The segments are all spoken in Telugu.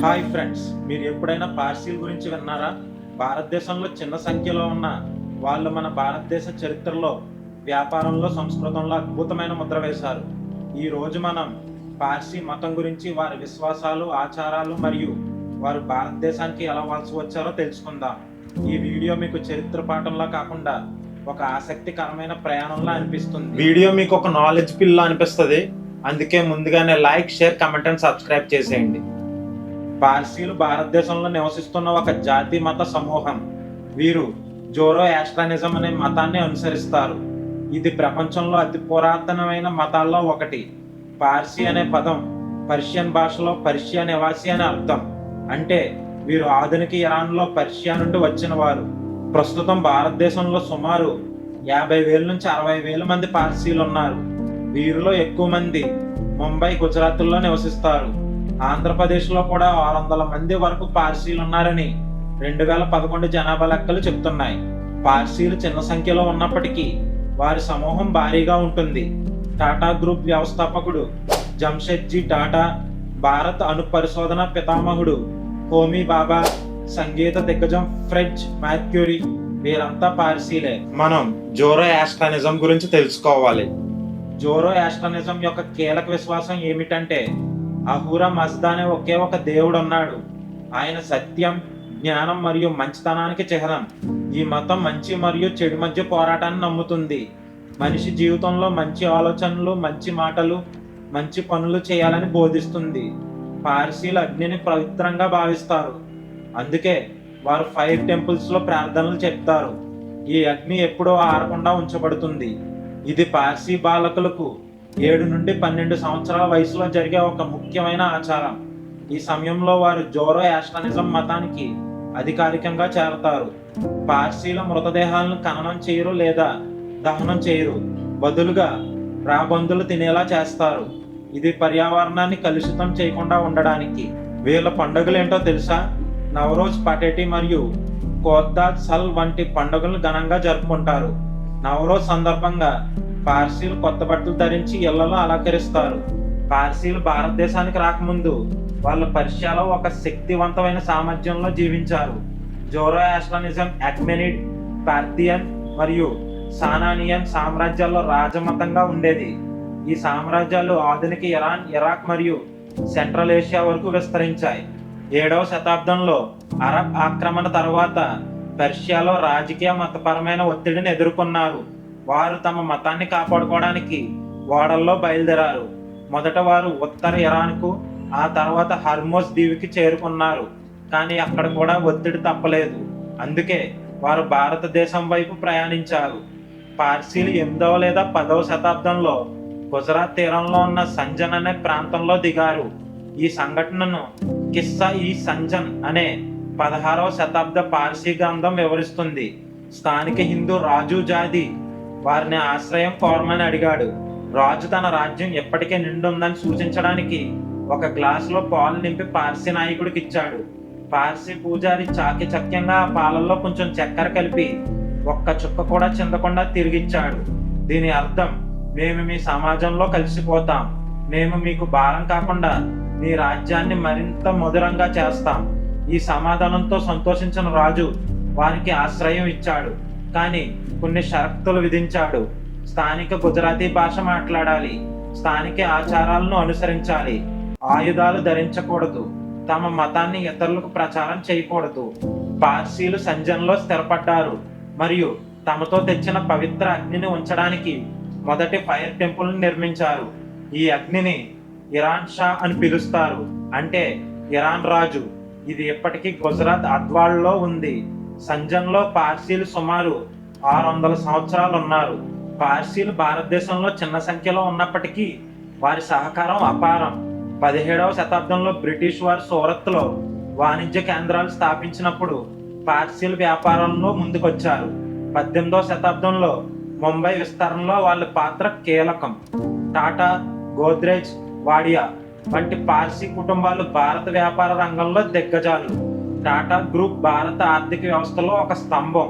హాయ్ ఫ్రెండ్స్ మీరు ఎప్పుడైనా పార్సీల్ గురించి విన్నారా? భారతదేశంలో చిన్న సంఖ్యలో ఉన్న వాళ్ళు మన భారతదేశ చరిత్రలో వ్యాపారంలో సంస్కృతంలో అద్భుతమైన ముద్ర వేశారు. ఈ రోజు మనం పార్సీ మతం గురించి వారి విశ్వాసాలు ఆచారాలు మరియు వారు భారతదేశానికి ఎలా వలస వచ్చారో తెలుసుకుందాం. ఈ వీడియో మీకు చరిత్ర పాఠంలా కాకుండా ఒక ఆసక్తికరమైన ప్రయాణంలా అనిపిస్తుంది. వీడియో మీకు ఒక నాలెడ్జ్ పిల్ల అనిపిస్తుంది. అందుకే ముందుగానే like share comment and subscribe చేసేయండి. పార్సీలు భారతదేశంలో నివసిస్తున్న ఒక జాతి మత సమూహం. వీరు జోరో యాస్ట్రానిజం అనే మతాన్ని అనుసరిస్తారు. ఇది ప్రపంచంలో అతి పురాతనమైన మతాల్లో ఒకటి. పార్సీ అనే పదం పర్షియన్ భాషలో పర్షియా నివాసి అనే అర్థం. అంటే వీరు ఆధునిక ఇరాన్లో పర్షియా నుండి వచ్చిన వారు. ప్రస్తుతం భారతదేశంలో సుమారు యాభై వేల నుంచి అరవై వేల మంది పార్సీలు ఉన్నారు. వీరిలో ఎక్కువ మంది ముంబై గుజరాత్లో నివసిస్తారు. ఆంధ్రప్రదేశ్లో కూడా ఆరు వందల మంది వరకు పార్సీలు ఉన్నారని రెండు వేల పదకొండు జనాభా లెక్కలు చెప్తున్నాయి. పార్సీలు చిన్న సంఖ్యలో ఉన్నప్పటికీ వారి సమూహం భారీగా ఉంటుంది. టాటా గ్రూప్ వ్యవస్థాపకుడు జంషెడ్జీ టాటా భారత్ అణు పరిశోధన పితామహుడు హోమీ బాబా సంగీత దిగ్గజం ఫ్రెంచ్ మ్యాక్యూరీ వీరంతా పార్సీలే. మనం జోరో యాస్ట్రానిజం గురించి తెలుసుకోవాలి. జోరో యాస్ట్రానిజం యొక్క కీలక విశ్వాసం ఏమిటంటే అహూరా మజ్దా అనే ఒకే ఒక దేవుడు ఉన్నాడు ఆయన సత్యం జ్ఞానం మరియు మంచితనానికి చిహ్నం. ఈ మతం మంచి మరియు చెడు మధ్య పోరాటాన్ని నమ్ముతుంది. మనిషి జీవితంలో మంచి ఆలోచనలు మంచి మాటలు మంచి పనులు చేయాలని బోధిస్తుంది. పార్సీలు అగ్నిని పవిత్రంగా భావిస్తారు. అందుకే వారు ఫైర్ టెంపుల్స్లో ప్రార్థనలు చెప్తారు. ఈ అగ్ని ఎప్పుడూ ఆరకుండా ఉంచబడుతుంది. ఇది పార్సీ బాలకులకు ఏడు నుండి పన్నెండు సంవత్సరాల వయసులో జరిగే ఒక ముఖ్యమైన ఆచారం. ఈ సమయంలో వారు జోరో యాస్ట్రానిజం మతానికి అధికారికంగా చేరతారు. పార్సీల మృతదేహాలను ఖననం చేయరు లేదా దహనం చేయరు. బదులుగా రాబందులు తినేలా చేస్తారు. ఇది పర్యావరణాన్ని కలుషితం చేయకుండా ఉండడానికి. వీళ్ళ పండుగలు ఏంటో తెలుసా? నవరోజ్ పటేటి మరియు కోర్దాద్ సల్ వంటి పండుగలు ఘనంగా జరుపుకుంటారు. నవరోజ్ సందర్భంగా పార్సీలు కొత్త బట్టలు ధరించి ఇళ్ళలో అలంకరిస్తారు. పార్సీలు భారతదేశానికి రాకముందు వాళ్ళ పర్షియాలో ఒక శక్తివంతమైన సామర్థ్యంలో జీవించారు. జోరో యాస్ట్రానిజం అక్మెనిడ్ పార్థియన్ మరియు సానానియన్ సామ్రాజ్యాల్లో రాజమతంగా ఉండేది. ఈ సామ్రాజ్యాలు ఆధునిక ఇరాన్ ఇరాక్ మరియు సెంట్రల్ ఏషియా వరకు విస్తరించాయి. ఏడవ శతాబ్దంలో అరబ్ ఆక్రమణ తర్వాత పర్షియాలో రాజకీయ మతపరమైన ఒత్తిడిని ఎదుర్కొన్నారు. వారు తమ మతాన్ని కాపాడుకోవడానికి ఓడల్లో బయలుదేరారు. మొదట వారు ఉత్తర ఇరాన్కు ఆ తర్వాత హర్మోస్ దీవికి చేరుకున్నారు. కానీ అక్కడ కూడా ఒత్తిడి తప్పలేదు. అందుకే వారు భారతదేశం వైపు ప్రయాణించారు. పార్సీలు ఎనిమిదవ లేదా పదవ శతాబ్దంలో గుజరాత్ తీరంలో ఉన్న సంజన్ అనే ప్రాంతంలో దిగారు. ఈ సంఘటనను కిస్సా ఈ సంజన్ అనే పదహారవ శతాబ్ద పార్సీ గ్రంథం వివరిస్తుంది. స్థానిక హిందూ రాజు జాది వారిని ఆశ్రయం కోరమని అడిగాడు. రాజు తన రాజ్యం ఎప్పటికే నిండుందని సూచించడానికి ఒక గ్లాసులో పాలు నింపి పార్సీ నాయకుడికి ఇచ్చాడు. పార్సీ పూజారి చాకిచక్యంగా ఆ పాలల్లో కొంచెం చక్కెర కలిపి ఒక్క చుక్క కూడా చిందకుండా తిరిగిచ్చాడు. దీని అర్థం మేము మీ సమాజంలో కలిసిపోతాం. మేము మీకు భారం కాకుండా మీ రాజ్యాన్ని మరింత మధురంగా చేస్తాం. ఈ సమాధానంతో సంతోషించిన రాజు వారికి ఆశ్రయం ఇచ్చాడు. కానీ కొన్ని షరతులు విధించాడు. స్థానిక గుజరాతీ భాష మాట్లాడాలి. స్థానిక ఆచారాలను అనుసరించాలి. ఆయుధాలు ధరించకూడదు. తమ మతాన్ని ఇతరులకు ప్రచారం చేయకూడదు. పార్సీలు సంజన్లో స్థిరపడ్డారు. మరియు తమతో తెచ్చిన పవిత్ర అగ్నిని ఉంచడానికి మొదటి ఫైర్ టెంపుల్ని నిర్మించారు. ఈ అగ్నిని ఇరాన్ షా అని పిలుస్తారు. అంటే ఇరాన్ రాజు. ఇది ఇప్పటికీ గుజరాత్ అద్వాల్లో ఉంది. సంజన్లో పార్సీలు సుమారు ఆరు వందల సంవత్సరాలు ఉన్నారు. పార్సీలు భారతదేశంలో చిన్న సంఖ్యలో ఉన్నప్పటికీ వారి సహకారం అపారం. పదిహేడవ శతాబ్దంలో బ్రిటిష్ వారు సూరత్లో వాణిజ్య కేంద్రాలు స్థాపించినప్పుడు పార్సీలు వ్యాపారంలో ముందుకొచ్చారు. పద్దెనిమిదవ శతాబ్దంలో ముంబై విస్తరణలో వాళ్ళ పాత్ర కీలకం. టాటా గోద్రేజ్ వాడియా వంటి పార్సీ కుటుంబాలు భారత వ్యాపార రంగంలో దిగ్గజాలు. టాటా గ్రూప్ భారత ఆర్థిక వ్యవస్థలో ఒక స్తంభం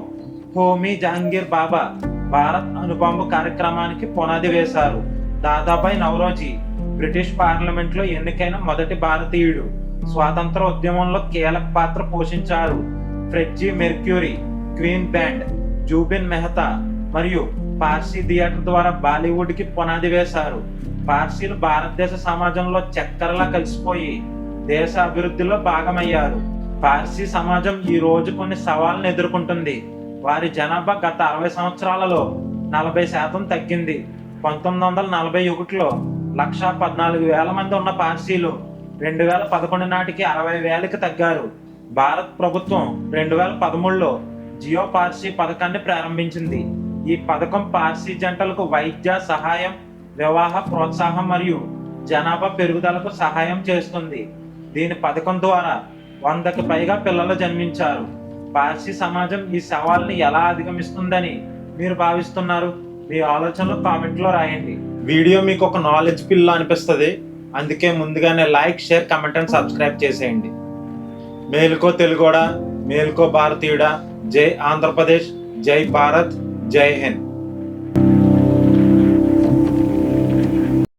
హోమీ జహంగీర్ బాబా భారత్ అనుబంబు కార్యక్రమానికి పునాది వేశారు దాదాబాయ్ నవరోజీ బ్రిటిష్ పార్లమెంట్లో ఎన్నికైన మొదటి భారతీయుడు స్వాతంత్ర ఉద్యమంలో కీలక పాత్ర పోషించారు Freddie Mercury Queen band Zubin Mehta మరియు పార్సీ థియేటర్ ద్వారా బాలీవుడ్కి పునాది వేశారు పార్సీలు భారతదేశ సమాజంలో చక్కెరలా కలిసిపోయి దేశ అభివృద్ధిలో భాగమయ్యారు పార్సీ సమాజం ఈ రోజు కొన్ని సవాళ్ళను ఎదుర్కొంటుంది. వారి జనాభా గత అరవై సంవత్సరాలలో నలభై శాతం తగ్గింది. పంతొమ్మిది వందల నలభై ఒకటిలో లక్షా పద్నాలుగు వేల మంది ఉన్న పార్సీలు రెండు వేల పదకొండు నాటికి అరవై వేలకి తగ్గారు. భారత్ ప్రభుత్వం రెండు వేల పదమూడులో జియో పార్సీ పథకాన్ని ప్రారంభించింది. ఈ పథకం పార్సీ జంటలకు వైద్య సహాయం వివాహ ప్రోత్సాహం మరియు జనాభా పెరుగుదలకు సహాయం చేస్తుంది. దీని పథకం ద్వారా వందకు పైగా పిల్లలు జన్మించారు. పార్సీ సమాజం ఈ సవాల్ని ఎలా అధిగమిస్తుందని మీరు భావిస్తున్నారు? మీ ఆలోచనలు కామెంట్లో రాయండి. వీడియో మీకు ఒక నాలెడ్జ్ పిల్ల అనిపిస్తుంది. అందుకే ముందుగానే like share comment and subscribe చేసేయండి. మేలుకో తెలుగోడా మేలుకో భారతీయుడా. జై ఆంధ్రప్రదేశ్ జై భారత్ జై హింద్.